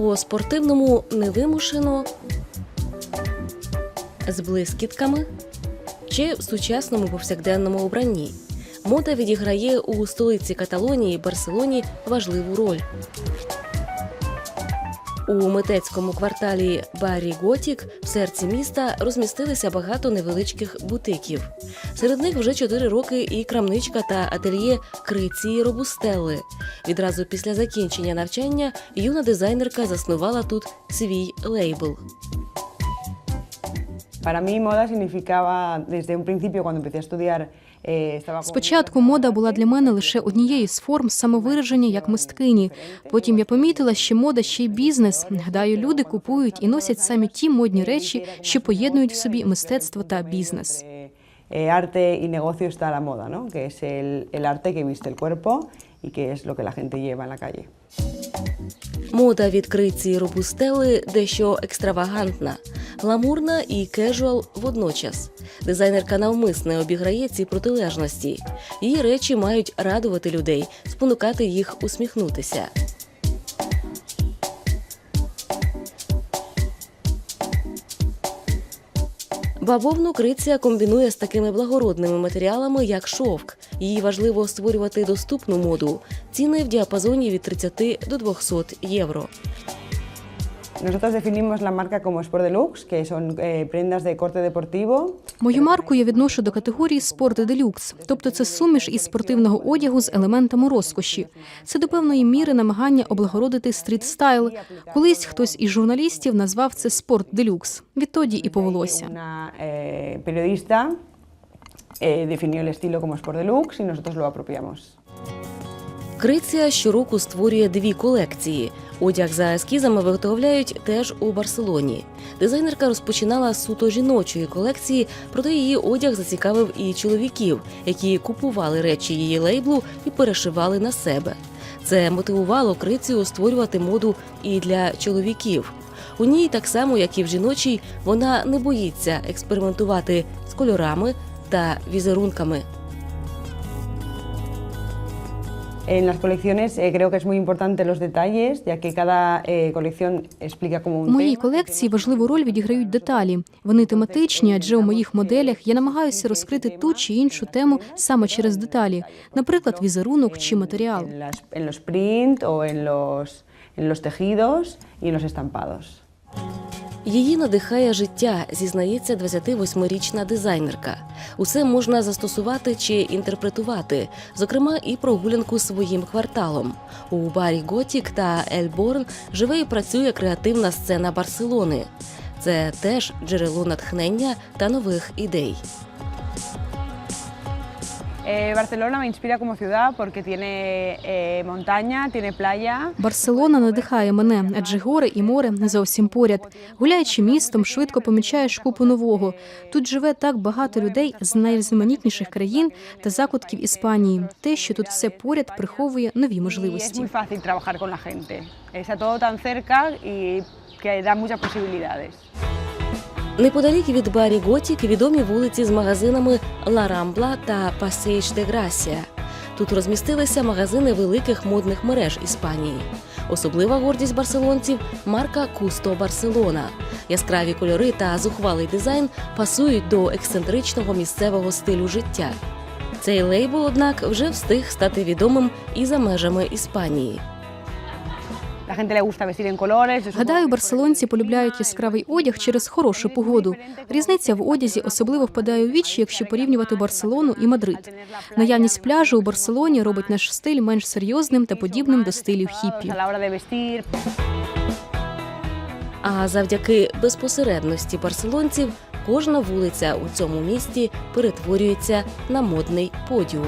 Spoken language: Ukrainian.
По спортивному невимушено з блискітками чи в сучасному повсякденному обранні. Мода відіграє у столиці Каталонії Барселоні важливу роль. У митецькому кварталі Барі Готік в серці міста розмістилися багато невеличких бутиків. Серед них вже чотири роки і крамничка та ательє Криці Робустелли. Відразу після закінчення навчання юна дизайнерка заснувала тут свій лейбл. Para mí moda significaba, desde un principio, cuando empecé a estudiar. Спочатку мода була для мене лише однією з форм самовираження як мисткині. Потім я помітила, що мода ще й бізнес. Гадаю, люди купують і носять саме ті модні речі, що поєднують в собі мистецтво та бізнес. Arte y negocio está la moda, ¿no? Que es el, el arte que viste el cuerpo y que es lo que la gente lleva en la calle. Мода від Криці Робустели дещо екстравагантна, гламурна і кежуал водночас. Дизайнерка навмисне обіграє ці протилежності. Її речі мають радувати людей, спонукати їх усміхнутися. Бавовну криця комбінує з такими благородними матеріалами, як шовк. Їй важливо створювати доступну моду. Ціни в діапазоні від 30 до 200 євро. Nosotros definimos la marca como Sport Deluxe, que son eh, prendas de corte deportivo. Мою марку я відношу до категорії спорт делюкс, тобто це суміш із спортивного одягу з елементами розкоші. Це до певної міри намагання облагородити стріт стайл. Колись хтось із журналістів назвав це спорт делюкс. Відтоді і повелося. Definió el estilo como Sport Deluxe y nosotros lo apropiamos. Криця щороку створює дві колекції. Одяг за ескізами виготовляють теж у Барселоні. Дизайнерка розпочинала суто жіночої колекції, проте її одяг зацікавив і чоловіків, які купували речі її лейблу і перешивали на себе. Це мотивувало крицю створювати моду і для чоловіків. У ній, так само як і в жіночій, вона не боїться експериментувати з кольорами та візерунками. En las colecciones eh, creo que es muy importante los detalles, ya que cada eh, colección explica como У un моїй колекції важливу роль відіграють деталі. Вони тематичні, адже у моїх моделях я намагаюся розкрити ту чи іншу тему саме через деталі, наприклад, візерунок чи матеріал. En los print o en los, en los tejidos y en los estampados. Її надихає життя, зізнається 28-річна дизайнерка. Усе можна застосувати чи інтерпретувати, зокрема і прогулянку своїм кварталом. У барі Готік та Ельборн живе і працює креативна сцена Барселони. Це теж джерело натхнення та нових ідей. Eh, Barcelona me inspira como ciudad porque tiene eh, montaña, tiene playa. Барселона надихає мене, адже гори і море зовсім поряд. Гуляючи містом, швидко помічаєш купу нового. Тут живе так багато людей з найрізноманітніших країн та закутків Іспанії. Те, що тут все поряд, приховує нові можливості. todo tan cerca y que da muchas posibilidades. Неподалік від барі Готік відомі вулиці з магазинами Ла Рамбла та Пасейш де Грасія. Тут розмістилися магазини великих модних мереж Іспанії. Особлива гордість барселонців марка Кусто Барселона. Яскраві кольори та зухвалий дизайн пасують до ексцентричного місцевого стилю життя. Цей лейбл, однак, вже встиг стати відомим і за межами Іспанії. Гадаю, барселонці полюбляють яскравий одяг через хорошу погоду. Різниця в одязі особливо впадає у вічі, якщо порівнювати Барселону і Мадрид. Наявність пляжу у Барселоні робить наш стиль менш серйозним та подібним до стилів хіппі. А завдяки безпосередності барселонців кожна вулиця у цьому місті перетворюється на модний подіум.